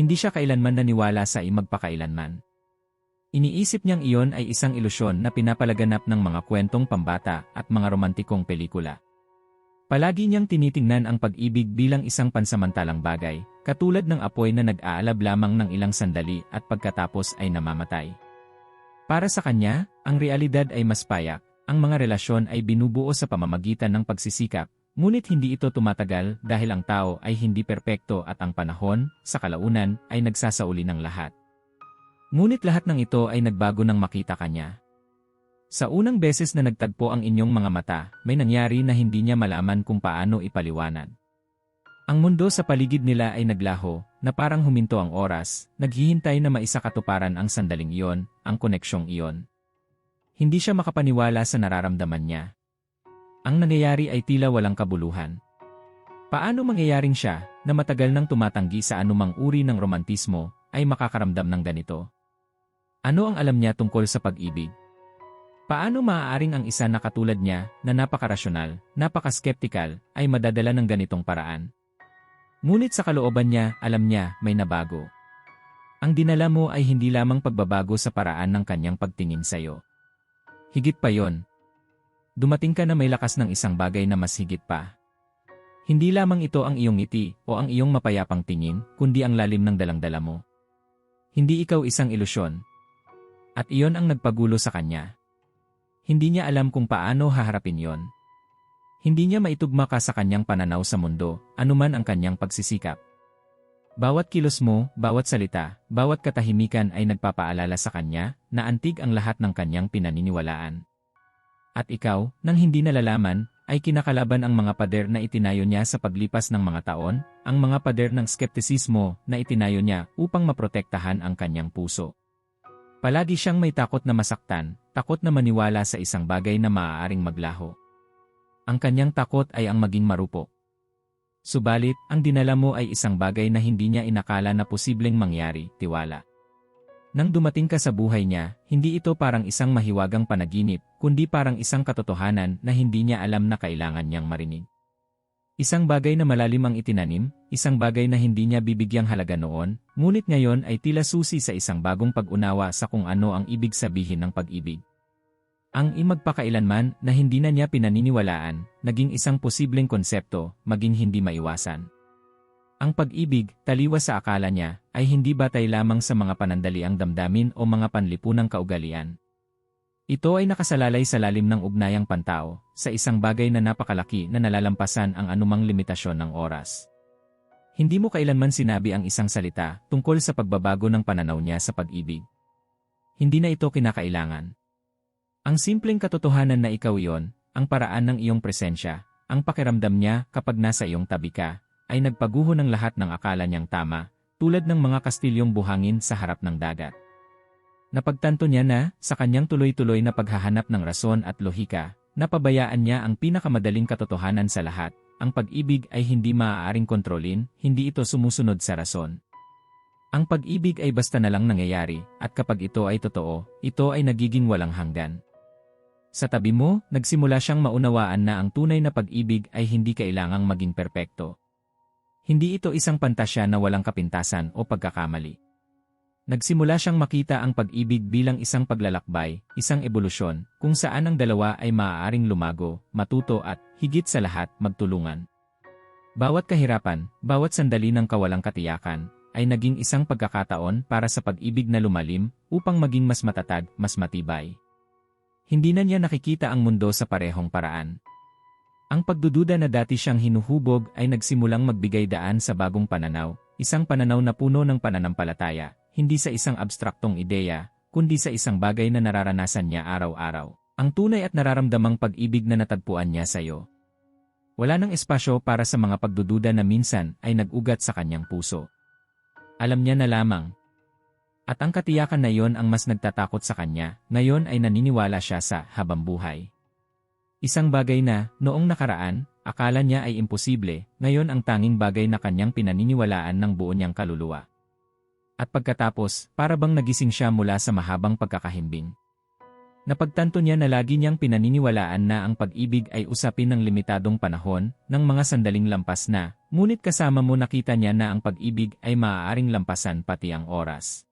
Hindi siya kailanman naniwala sa imagpakailanman. Iniisip niyang iyon ay isang ilusyon na pinapalaganap ng mga kwentong pambata at mga romantikong pelikula. Palagi niyang tinitingnan ang pag-ibig bilang isang pansamantalang bagay, katulad ng apoy na nag-aalab lamang ng ilang sandali at pagkatapos ay namamatay. Para sa kanya, ang realidad ay mas payak, ang mga relasyon ay binubuo sa pamamagitan ng pagsisikap, ngunit hindi ito tumatagal dahil ang tao ay hindi perpekto at ang panahon, sa kalaunan, ay nagsasauli ng lahat. Ngunit lahat ng ito ay nagbago nang makita kanya. Sa unang beses na nagtagpo ang inyong mga mata, may nangyari na hindi niya malaman kung paano ipaliwanag. Ang mundo sa paligid nila ay naglaho, na parang huminto ang oras, naghihintay na maisakatuparan ang sandaling iyon, ang koneksyong iyon. Hindi siya makapaniwala sa nararamdaman niya. Ang nangyayari ay tila walang kabuluhan. Paano mangyayaring siya, na matagal nang tumatanggi sa anumang uri ng romantismo, ay makakaramdam ng ganito? Ano ang alam niya tungkol sa pag-ibig? Paano maaaring ang isa na katulad niya, na napakarasyonal, napakaskeptikal, ay madadala ng ganitong paraan? Ngunit sa kalooban niya, alam niya, may nabago. Ang dinala mo ay hindi lamang pagbabago sa paraan ng kanyang pagtingin sa iyo. Higit pa yon. Dumating ka na may lakas ng isang bagay na mas higit pa. Hindi lamang ito ang iyong ngiti o ang iyong mapayapang tingin, kundi ang lalim ng dalang-dala mo. Hindi ikaw isang ilusyon, at iyon ang nagpagulo sa kanya. Hindi niya alam kung paano haharapin yon. Hindi niya maitugma ka sa kanyang pananaw sa mundo, anuman ang kanyang pagsisikap. Bawat kilos mo, bawat salita, bawat katahimikan ay nagpapaalala sa kanya na antig ang lahat ng kanyang pinaniniwalaan. At ikaw, nang hindi nalalaman, ay kinakalaban ang mga pader na itinayo niya sa paglipas ng mga taon, ang mga pader ng skeptisismo na itinayo niya upang maprotektahan ang kanyang puso. Palagi siyang may takot na masaktan, takot na maniwala sa isang bagay na maaaring maglaho. Ang kanyang takot ay ang maging marupok. Subalit, ang dinala mo ay isang bagay na hindi niya inakala na posibleng mangyari, tiwala. Nang dumating ka sa buhay niya, hindi ito parang isang mahiwagang panaginip, kundi parang isang katotohanan na hindi niya alam na kailangan niyang marinig. Isang bagay na malalim ang itinanim, isang bagay na hindi niya bibigyang halaga noon, ngunit ngayon ay tila susi sa isang bagong pag-unawa sa kung ano ang ibig sabihin ng pag-ibig. Ang imagpakailanman na hindi na niya pinaniniwalaan, naging isang posibleng konsepto, maging hindi maiwasan. Ang pag-ibig, taliwas sa akala niya, ay hindi batay lamang sa mga panandaliang damdamin o mga panlipunang kaugalian. Ito ay nakasalalay sa lalim ng ugnayang pantao, sa isang bagay na napakalaki na nalalampasan ang anumang limitasyon ng oras. Hindi mo kailanman sinabi ang isang salita tungkol sa pagbabago ng pananaw niya sa pag-ibig. Hindi na ito kinakailangan. Ang simpleng katotohanan na ikaw iyon, ang paraan ng iyong presensya, ang pakiramdam niya kapag nasa iyong tabi ka, ay nagpaguho ng lahat ng akala niyang tama, tulad ng mga kastilyong buhangin sa harap ng dagat. Napagtanto niya na, sa kanyang tuloy-tuloy na paghahanap ng rason at lohika, napabayaan niya ang pinakamadaling katotohanan sa lahat, ang pag-ibig ay hindi maaaring kontrolin, hindi ito sumusunod sa rason. Ang pag-ibig ay basta na lang nangyayari, at kapag ito ay totoo, ito ay nagiging walang hanggan. Sa tabi mo, nagsimula siyang maunawaan na ang tunay na pag-ibig ay hindi kailangang maging perpekto. Hindi ito isang pantasya na walang kapintasan o pagkakamali. Nagsimula siyang makita ang pag-ibig bilang isang paglalakbay, isang ebolusyon, kung saan ang dalawa ay maaaring lumago, matuto at, higit sa lahat, magtulungan. Bawat kahirapan, bawat sandali ng kawalang katiyakan, ay naging isang pagkakataon para sa pag-ibig na lumalim upang maging mas matatag, mas matibay. Hindi na niya nakikita ang mundo sa parehong paraan. Ang pagdududa na dati siyang hinuhubog ay nagsimulang magbigay daan sa bagong pananaw, isang pananaw na puno ng pananampalataya, hindi sa isang abstraktong ideya, kundi sa isang bagay na nararanasan niya araw-araw. Ang tunay at nararamdamang pag-ibig na natagpuan niya sa iyo. Wala nang espasyo para sa mga pagdududa na minsan ay nag-ugat sa kanyang puso. Alam niya na lamang. At ang katiyakan na iyon ang mas nagtatakot sa kanya, ngayon ay naniniwala siya sa habang buhay. Isang bagay na, noong nakaraan, akala niya ay imposible, ngayon ang tanging bagay na kanyang pinaniniwalaan ng buo niyang kaluluwa. At pagkatapos, para bang nagising siya mula sa mahabang pagkakahimbing. Napagtanto niya na lagi niyang pinaniniwalaan na ang pag-ibig ay usapin ng limitadong panahon, ng mga sandaling lampas na, ngunit kasama mo nakita niya na ang pag-ibig ay maaaring lampasan pati ang oras.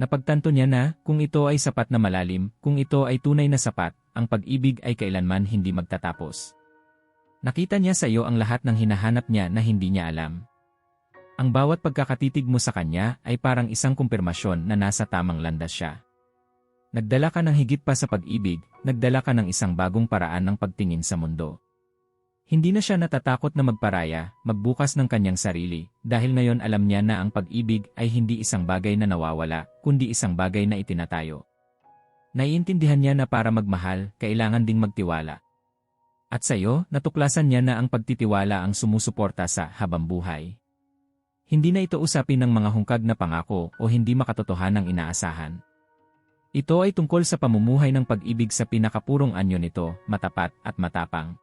Napagtanto niya na, kung ito ay sapat na malalim, kung ito ay tunay na sapat, ang pag-ibig ay kailanman hindi magtatapos. Nakita niya sa iyo ang lahat ng hinahanap niya na hindi niya alam. Ang bawat pagkakatitig mo sa kanya ay parang isang kumpirmasyon na nasa tamang landas siya. Nagdala ka ng higit pa sa pag-ibig, nagdala ka ng isang bagong paraan ng pagtingin sa mundo. Hindi na siya natatakot na magparaya, magbukas ng kanyang sarili, dahil ngayon alam niya na ang pag-ibig ay hindi isang bagay na nawawala, kundi isang bagay na itinatayo. Naiintindihan niya na para magmahal, kailangan ding magtiwala. At sa iyo, natuklasan niya na ang pagtitiwala ang sumusuporta sa habang buhay. Hindi na ito usapin ng mga hungkag na pangako o hindi makatotohanang inaasahan. Ito ay tungkol sa pamumuhay ng pag-ibig sa pinakapurong anyo nito, matapat at matapang.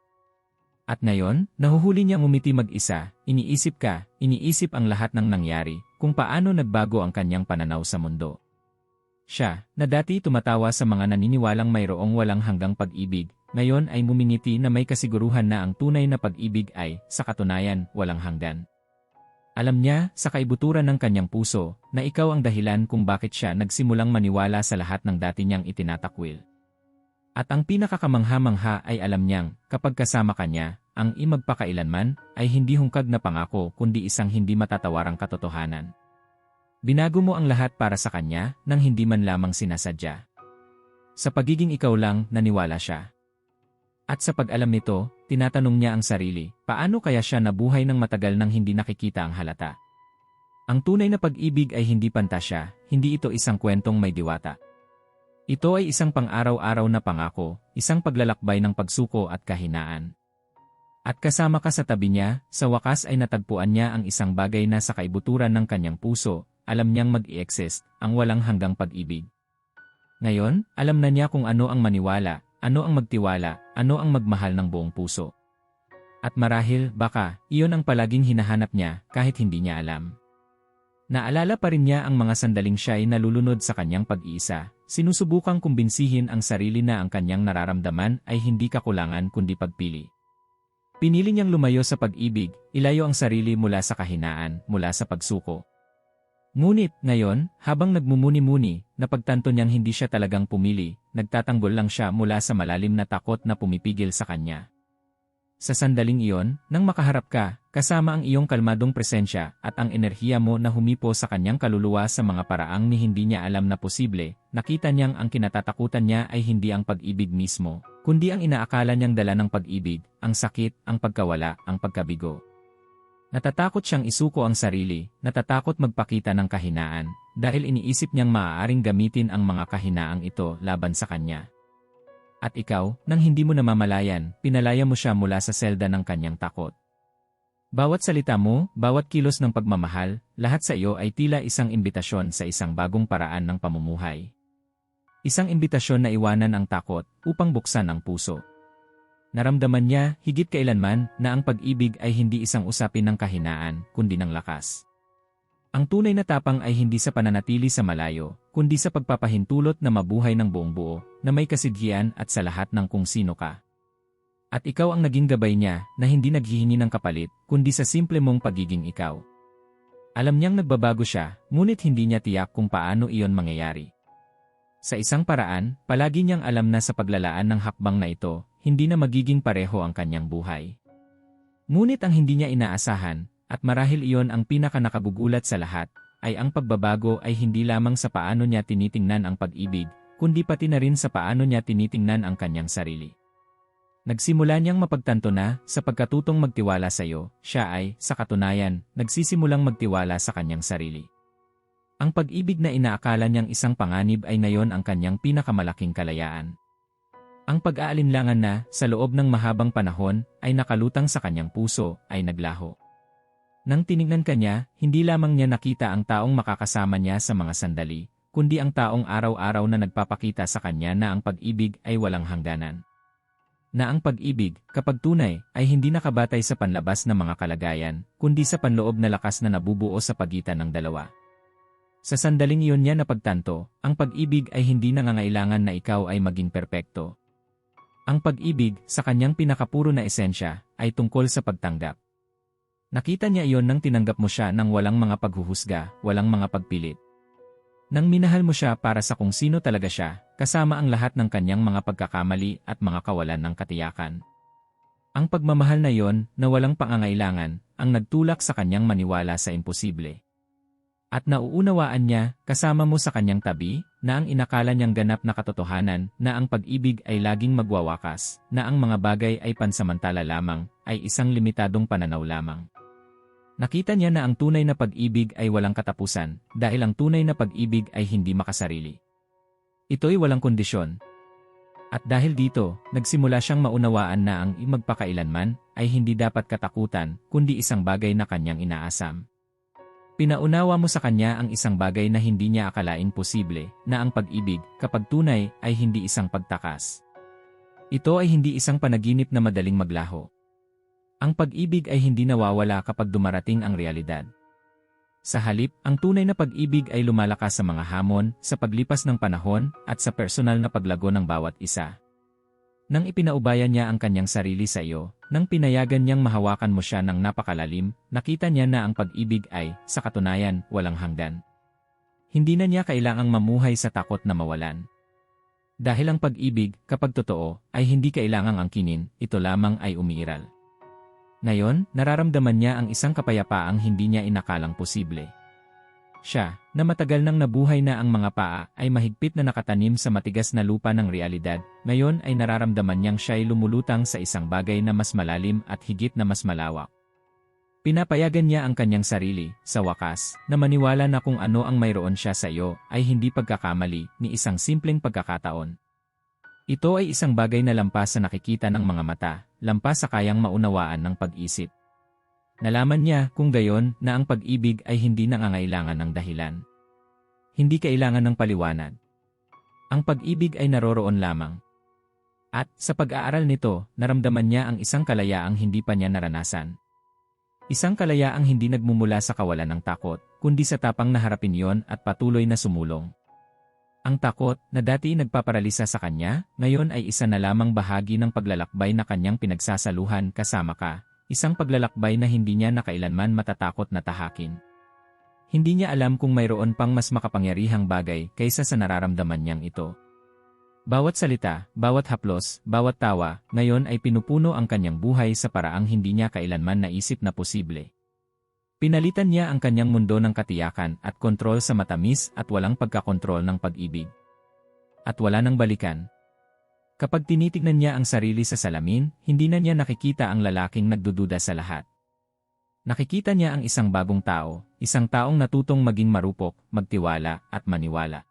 At ngayon, nahuhuli niyang umiti mag-isa, iniisip ka, iniisip ang lahat ng nangyari, kung paano nagbago ang kanyang pananaw sa mundo. Siya, na dati tumatawa sa mga naniniwalang mayroong walang hanggang pag-ibig, ngayon ay mumingiti na may kasiguruhan na ang tunay na pag-ibig ay, sa katunayan, walang hanggan. Alam niya, sa kaibuturan ng kanyang puso, na ikaw ang dahilan kung bakit siya nagsimulang maniwala sa lahat ng dati niyang itinatakwil. At ang pinakakamangha-mangha ay alam niyang, kapag kasama kanya, ang imagpakailanman ay hindi hungkag na pangako kundi isang hindi matatawarang katotohanan. Binago mo ang lahat para sa kanya nang hindi man lamang sinasadya. Sa pagiging ikaw lang, naniwala siya. At sa pag-alam nito, tinatanong niya ang sarili, paano kaya siya nabuhay ng matagal nang hindi nakikita ang halata? Ang tunay na pag-ibig ay hindi pantasya, hindi ito isang kwentong may diwata. Ito ay isang pang-araw-araw na pangako, isang paglalakbay ng pagsuko at kahinaan. At kasama ka sa tabi niya, sa wakas ay natagpuan niya ang isang bagay na sa kaibuturan ng kanyang puso, alam niyang mag-i-exist, ang walang hanggang pag-ibig. Ngayon, alam na niya kung ano ang maniwala, ano ang magtiwala, ano ang magmahal ng buong puso. At marahil, baka, iyon ang palaging hinahanap niya kahit hindi niya alam. Naalala pa rin niya ang mga sandaling siya ay nalulunod sa kanyang pag-iisa, sinusubukang kumbinsihin ang sarili na ang kanyang nararamdaman ay hindi kakulangan kundi pagpili. Pinili niyang lumayo sa pag-ibig, ilayo ang sarili mula sa kahinaan, mula sa pagsuko. Ngunit, ngayon, habang nagmumuni-muni, napagtanto niyang hindi siya talagang pumili, nagtatanggol lang siya mula sa malalim na takot na pumipigil sa kanya. Sa sandaling iyon, nang makaharap ka, kasama ang iyong kalmadong presensya at ang enerhiya mo na humipo sa kanyang kaluluwa sa mga paraang ni hindi niya alam na posible, nakita niyang ang kinatatakutan niya ay hindi ang pag-ibig mismo, kundi ang inaakala niyang dala ng pag-ibig, ang sakit, ang pagkawala, ang pagkabigo. Natatakot siyang isuko ang sarili, natatakot magpakita ng kahinaan, dahil iniisip niyang maaaring gamitin ang mga kahinaang ito laban sa kanya. At ikaw, nang hindi mo namamalayan, pinalaya mo siya mula sa selda ng kanyang takot. Bawat salita mo, bawat kilos ng pagmamahal, lahat sa iyo ay tila isang imbitasyon sa isang bagong paraan ng pamumuhay. Isang imbitasyon na iwanan ang takot upang buksan ang puso. Naramdaman niya, higit kailanman, na ang pag-ibig ay hindi isang usapin ng kahinaan, kundi ng lakas. Ang tunay na tapang ay hindi sa pananatili sa malayo, kundi sa pagpapahintulot na mabuhay ng buong buo, na may kasidhian at sa lahat ng kung sino ka. At ikaw ang naging gabay niya na hindi naghihingi ng kapalit, kundi sa simple mong pagiging ikaw. Alam niyang nagbabago siya, ngunit hindi niya tiyak kung paano iyon mangyayari. Sa isang paraan, palagi niyang alam na sa paglalaan ng hakbang na ito, hindi na magiging pareho ang kanyang buhay. Ngunit ang hindi niya inaasahan, at marahil iyon ang pinakanakagugulat sa lahat, ay ang pagbabago ay hindi lamang sa paano niya tinitingnan ang pag-ibig, kundi pati na rin sa paano niya tinitingnan ang kanyang sarili. Nagsimula niyang mapagtanto na, sa pagkatutong magtiwala sa iyo, siya ay, sa katunayan, nagsisimulang magtiwala sa kanyang sarili. Ang pag-ibig na inaakala niyang isang panganib ay ngayon ang kanyang pinakamalaking kalayaan. Ang pag-aalinlangan na, sa loob ng mahabang panahon, ay nakalutang sa kanyang puso, ay naglaho. Nang tinignan kanya, hindi lamang niya nakita ang taong makakasama niya sa mga sandali, kundi ang taong araw-araw na nagpapakita sa kanya na ang pag-ibig ay walang hangganan. Na ang pag-ibig, kapag tunay, ay hindi nakabatay sa panlabas na mga kalagayan, kundi sa panloob na lakas na nabubuo sa pagitan ng dalawa. Sa sandaling iyon niya napagtanto, ang pag-ibig ay hindi nangangailangan na ikaw ay maging perpekto. Ang pag-ibig, sa kanyang pinakapuro na esensya, ay tungkol sa pagtanggap. Nakita niya iyon nang tinanggap mo siya nang walang mga paghuhusga, walang mga pagpilit. Nang minahal mo siya para sa kung sino talaga siya, kasama ang lahat ng kanyang mga pagkakamali at mga kawalan ng katiyakan. Ang pagmamahal na iyon, na walang pangangailangan, ang nagtulak sa kanyang maniwala sa imposible. At nauunawaan niya, kasama mo sa kanyang tabi, na ang inakala niyang ganap na katotohanan, na ang pag-ibig ay laging magwawakas, na ang mga bagay ay pansamantala lamang, ay isang limitadong pananaw lamang. Nakita niya na ang tunay na pag-ibig ay walang katapusan, dahil ang tunay na pag-ibig ay hindi makasarili. Ito'y walang kondisyon. At dahil dito, nagsimula siyang maunawaan na ang magpakailanman ay hindi dapat katakutan, kundi isang bagay na kanyang inaasam. Pinaunawa mo sa kanya ang isang bagay na hindi niya akalain posible, na ang pag-ibig, kapag tunay, ay hindi isang pagtakas. Ito ay hindi isang panaginip na madaling maglaho. Ang pag-ibig ay hindi nawawala kapag dumarating ang realidad. Sa halip, ang tunay na pag-ibig ay lumalakas sa mga hamon, sa paglipas ng panahon, at sa personal na paglago ng bawat isa. Nang ipinaubaya niya ang kanyang sarili sa iyo, nang pinayagan niyang mahawakan mo siya ng napakalalim, nakita niya na ang pag-ibig ay, sa katunayan, walang hanggan. Hindi na niya kailangang mamuhay sa takot na mawalan. Dahil ang pag-ibig, kapag totoo, ay hindi kailangang angkinin, ito lamang ay umiiral. Ngayon, nararamdaman niya ang isang kapayapaang hindi niya inakalang posible. Siya, na matagal nang nabuhay na ang mga paa, ay mahigpit na nakatanim sa matigas na lupa ng realidad, ngayon ay nararamdaman niyang siya'y lumulutang sa isang bagay na mas malalim at higit na mas malawak. Pinapayagan niya ang kanyang sarili, sa wakas, na maniwala na kung ano ang mayroon siya sa iyo, ay hindi pagkakamali, ni isang simpleng pagkakataon. Ito ay isang bagay na lampas sa nakikita ng mga mata, lampas sa kayang maunawaan ng pag-isip. Nalaman niya kung gayon na ang pag-ibig ay hindi nangangailangan ng dahilan. Hindi kailangan ng paliwanag. Ang pag-ibig ay naroroon lamang. At sa pag-aaral nito, naramdaman niya ang isang kalayaang hindi pa niya naranasan. Isang kalayaang hindi nagmumula sa kawalan ng takot, kundi sa tapang na harapin yon at patuloy na sumulong. Ang takot, na dati nagpaparalisa sa kanya, ngayon ay isa na lamang bahagi ng paglalakbay na kanyang pinagsasaluhan kasama ka, Isang paglalakbay na hindi niya na kailanman matatakot na tahakin. Hindi niya alam kung mayroon pang mas makapangyarihang bagay kaysa sa nararamdaman niyang ito. Bawat salita, bawat haplos, bawat tawa, ngayon ay pinupuno ang kanyang buhay sa paraang hindi niya kailanman naisip na posible. Pinalitan niya ang kanyang mundo ng katiyakan at kontrol sa matamis at walang pagkakontrol ng pag-ibig. At wala nang balikan, Kapag tinitignan niya ang sarili sa salamin, hindi na niya nakikita ang lalaking nagdududa sa lahat. Nakikita niya ang isang bagong tao, isang taong natutong maging marupok, magtiwala, at maniwala.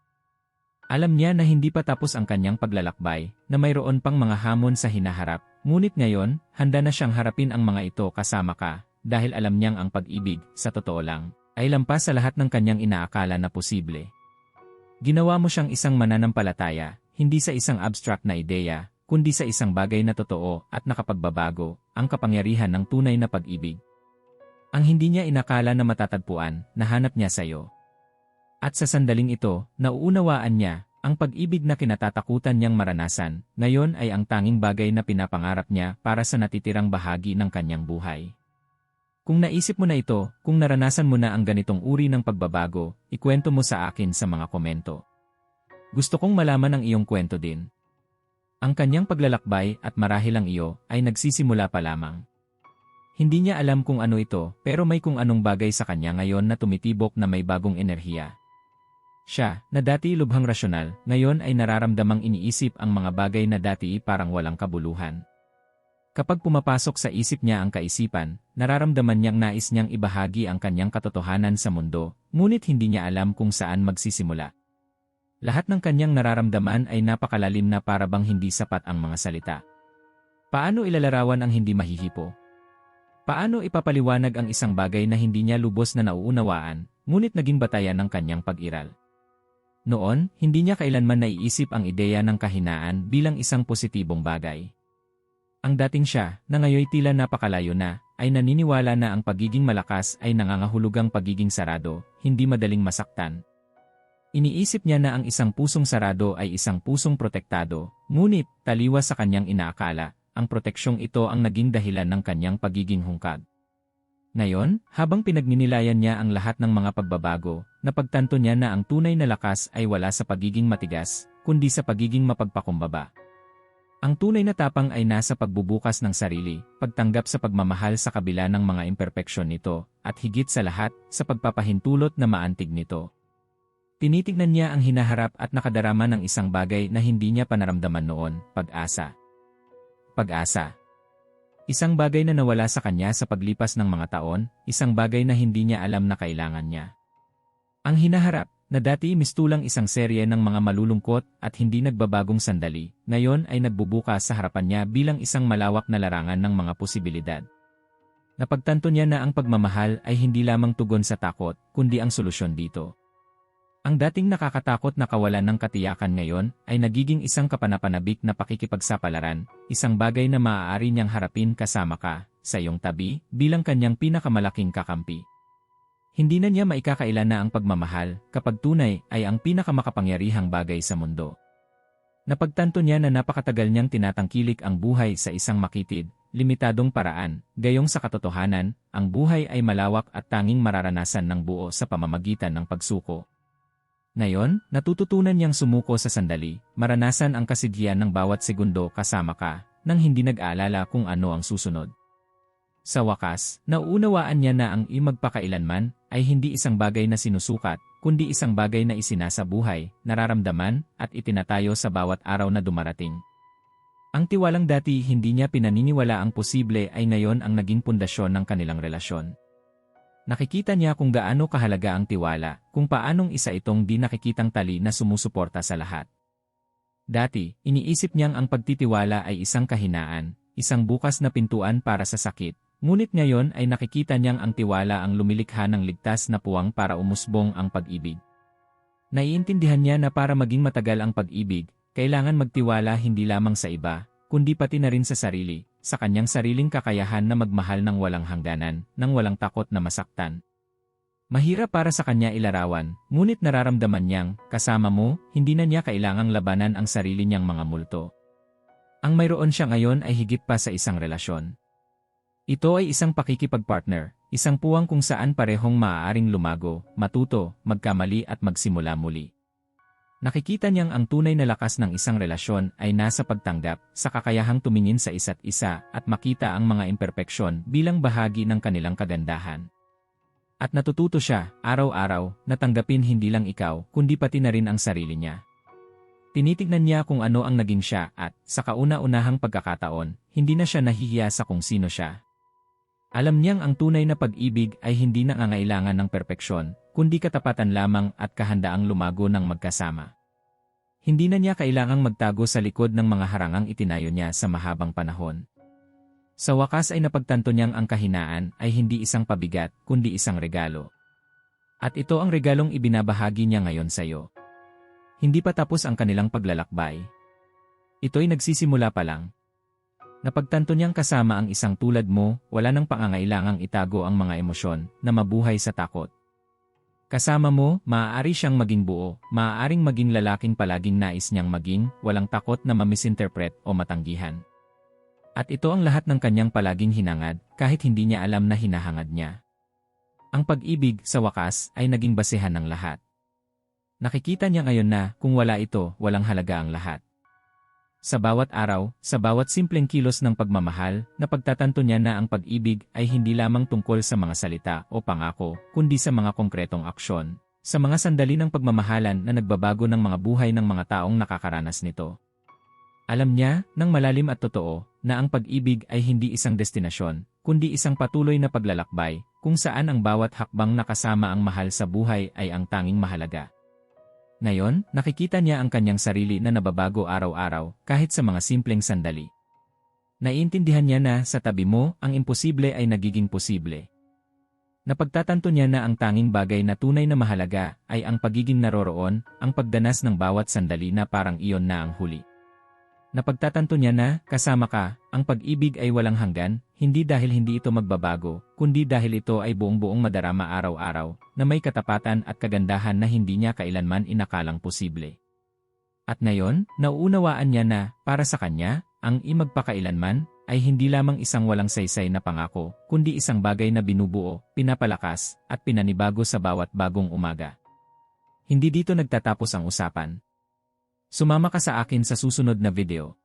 Alam niya na hindi pa tapos ang kanyang paglalakbay, na mayroon pang mga hamon sa hinaharap, ngunit ngayon, handa na siyang harapin ang mga ito kasama ka, dahil alam niyang ang pag-ibig, sa totoo lang, ay lampas sa lahat ng kanyang inaakala na posible. Ginawa mo siyang isang mananampalataya, hindi sa isang abstract na ideya, kundi sa isang bagay na totoo at nakapagbabago, ang kapangyarihan ng tunay na pag-ibig. Ang hindi niya inakala na matatagpuan, nahanap niya sa iyo. At sa sandaling ito, nauunawaan niya, ang pag-ibig na kinatatakutan niyang maranasan, ngayon ay ang tanging bagay na pinapangarap niya para sa natitirang bahagi ng kanyang buhay. Kung naisip mo na ito, kung naranasan mo na ang ganitong uri ng pagbabago, ikwento mo sa akin sa mga komento. Gusto kong malaman ang iyong kwento din. Ang kanyang paglalakbay at marahil ang iyo ay nagsisimula pa lamang. Hindi niya alam kung ano ito pero may kung anong bagay sa kanya ngayon na tumitibok na may bagong enerhiya. Siya, na dati lubhang rasyonal, ngayon ay nararamdamang iniisip ang mga bagay na dati parang walang kabuluhan. Kapag pumapasok sa isip niya ang kaisipan, nararamdaman niyang nais niyang ibahagi ang kanyang katotohanan sa mundo, ngunit hindi niya alam kung saan magsisimula. Lahat ng kanyang nararamdaman ay napakalalim na para bang hindi sapat ang mga salita. Paano ilalarawan ang hindi mahihipo? Paano ipapaliwanag ang isang bagay na hindi niya lubos na nauunawaan, ngunit naging batayan ng kanyang pag-iral? Noon, hindi niya kailanman naiisip ang ideya ng kahinaan bilang isang positibong bagay. Ang dating siya, na ngayoy tila napakalayo na, ay naniniwala na ang pagiging malakas ay nangangahulugang pagiging sarado, hindi madaling masaktan, Iniisip niya na ang isang pusong sarado ay isang pusong protektado, ngunit, taliwas sa kanyang inaakala, ang proteksyong ito ang naging dahilan ng kanyang pagiging hungkag. Ngayon, habang pinagninilayan niya ang lahat ng mga pagbabago, napagtanto niya na ang tunay na lakas ay wala sa pagiging matigas, kundi sa pagiging mapagpakumbaba. Ang tunay na tapang ay nasa pagbubukas ng sarili, pagtanggap sa pagmamahal sa kabila ng mga imperpeksyon nito, at higit sa lahat, sa pagpapahintulot na maantig nito. Tinitignan niya ang hinaharap at nakadarama ng isang bagay na hindi niya panaramdaman noon, pag-asa. Pag-asa. Isang bagay na nawala sa kanya sa paglipas ng mga taon, isang bagay na hindi niya alam na kailangan niya. Ang hinaharap, na dati mistulang isang serye ng mga malulungkot at hindi nagbabagong sandali, ngayon ay nagbubukas sa harapan niya bilang isang malawak na larangan ng mga posibilidad. Napagtanto niya na ang pagmamahal ay hindi lamang tugon sa takot, kundi ang solusyon dito. Ang dating nakakatakot na kawalan ng katiyakan ngayon ay nagiging isang kapanapanabik na pakikipagsapalaran, isang bagay na maaari niyang harapin kasama ka, sa iyong tabi, bilang kanyang pinakamalaking kakampi. Hindi na niya maikakailan na ang pagmamahal, kapag tunay ay ang pinakamakapangyarihang bagay sa mundo. Napagtanto niya na napakatagal niyang tinatangkilik ang buhay sa isang makitid, limitadong paraan, gayong sa katotohanan, ang buhay ay malawak at tanging mararanasan ng buo sa pamamagitan ng pagsuko. Ngayon, natututunan niyang sumuko sa sandali, maranasan ang kasidhian ng bawat segundo kasama ka, nang hindi nag-aalala kung ano ang susunod. Sa wakas, nauunawaan niya na ang imagpakailanman ay hindi isang bagay na sinusukat, kundi isang bagay na isinasa buhay, nararamdaman, at itinatayo sa bawat araw na dumarating. Ang tiwalang dati hindi niya pinaniniwala ang posible ay ngayon ang naging pundasyon ng kanilang relasyon. Nakikita niya kung gaano kahalaga ang tiwala, kung paanong isa itong di nakikitang tali na sumusuporta sa lahat. Dati, iniisip niyang ang pagtitiwala ay isang kahinaan, isang bukas na pintuan para sa sakit, ngunit ngayon ay nakikita niyang ang tiwala ang lumilikha ng ligtas na puwang para umusbong ang pag-ibig. Naiintindihan niya na para maging matagal ang pag-ibig, kailangan magtiwala hindi lamang sa iba, kundi pati na rin sa sarili, sa kanyang sariling kakayahan na magmahal ng walang hangganan, ng walang takot na masaktan. Mahirap para sa kanya ilarawan, ngunit nararamdaman niyang, kasama mo, hindi na niya kailangang labanan ang sarili niyang mga multo. Ang mayroon siya ngayon ay higit pa sa isang relasyon. Ito ay isang pakikipagpartner, isang puwang kung saan parehong maaaring lumago, matuto, magkamali at magsimula muli. Nakikita niyang ang tunay na lakas ng isang relasyon ay nasa pagtanggap, sa kakayahang tumingin sa isa't isa at makita ang mga imperpeksyon bilang bahagi ng kanilang kagandahan. At natututo siya, araw-araw, na tanggapin hindi lang ikaw, kundi pati na rin ang sarili niya. Tinitignan niya kung ano ang naging siya at, sa kauna-unahang pagkakataon, hindi na siya nahihiya sa kung sino siya. Alam niyang ang tunay na pag-ibig ay hindi nangangailangan ng perpeksyon, kundi katapatan lamang at kahandaang lumago ng magkasama. Hindi na niya kailangang magtago sa likod ng mga harangang itinayo niya sa mahabang panahon. Sa wakas ay napagtanto niyang ang kahinaan ay hindi isang pabigat, kundi isang regalo. At ito ang regalong ibinabahagi niya ngayon sa iyo. Hindi pa tapos ang kanilang paglalakbay. Ito'y nagsisimula pa lang, Napagtanto niyang kasama ang isang tulad mo, wala nang pangangailangang itago ang mga emosyon na mabuhay sa takot. Kasama mo, maaari siyang maging buo, maaaring maging lalaking palaging nais niyang maging, walang takot na mamisinterpret o matanggihan. At ito ang lahat ng kanyang palaging hinangad, kahit hindi niya alam na hinahangad niya. Ang pag-ibig, sa wakas, ay naging basehan ng lahat. Nakikita niya ngayon na, kung wala ito, walang halaga ang lahat. Sa bawat araw, sa bawat simpleng kilos ng pagmamahal, napagtatanto niya na ang pag-ibig ay hindi lamang tungkol sa mga salita o pangako, kundi sa mga konkretong aksyon. Sa mga sandali ng pagmamahalan na nagbabago ng mga buhay ng mga taong nakakaranas nito. Alam niya, ng malalim at totoo, na ang pag-ibig ay hindi isang destinasyon, kundi isang patuloy na paglalakbay, kung saan ang bawat hakbang nakasama ang mahal sa buhay ay ang tanging mahalaga. Ngayon, nakikita niya ang kanyang sarili na nababago araw-araw kahit sa mga simpleng sandali. Naiintindihan niya na sa tabi mo, ang imposible ay nagiging posible. Napagtatanto niya na ang tanging bagay na tunay na mahalaga ay ang pagiging naroroon, ang pagdanas ng bawat sandali na parang iyon na ang huli. Napagtatanto niya na, kasama ka, ang pag-ibig ay walang hanggan, hindi dahil hindi ito magbabago, kundi dahil ito ay buong-buong madarama araw-araw, na may katapatan at kagandahan na hindi niya kailanman inakalang posible. At ngayon, nauunawaan niya na, para sa kanya, ang imagpakailanman ay hindi lamang isang walang saysay na pangako, kundi isang bagay na binubuo, pinapalakas, at pinanibago sa bawat bagong umaga. Hindi dito nagtatapos ang usapan. Sumama ka sa akin sa susunod na video.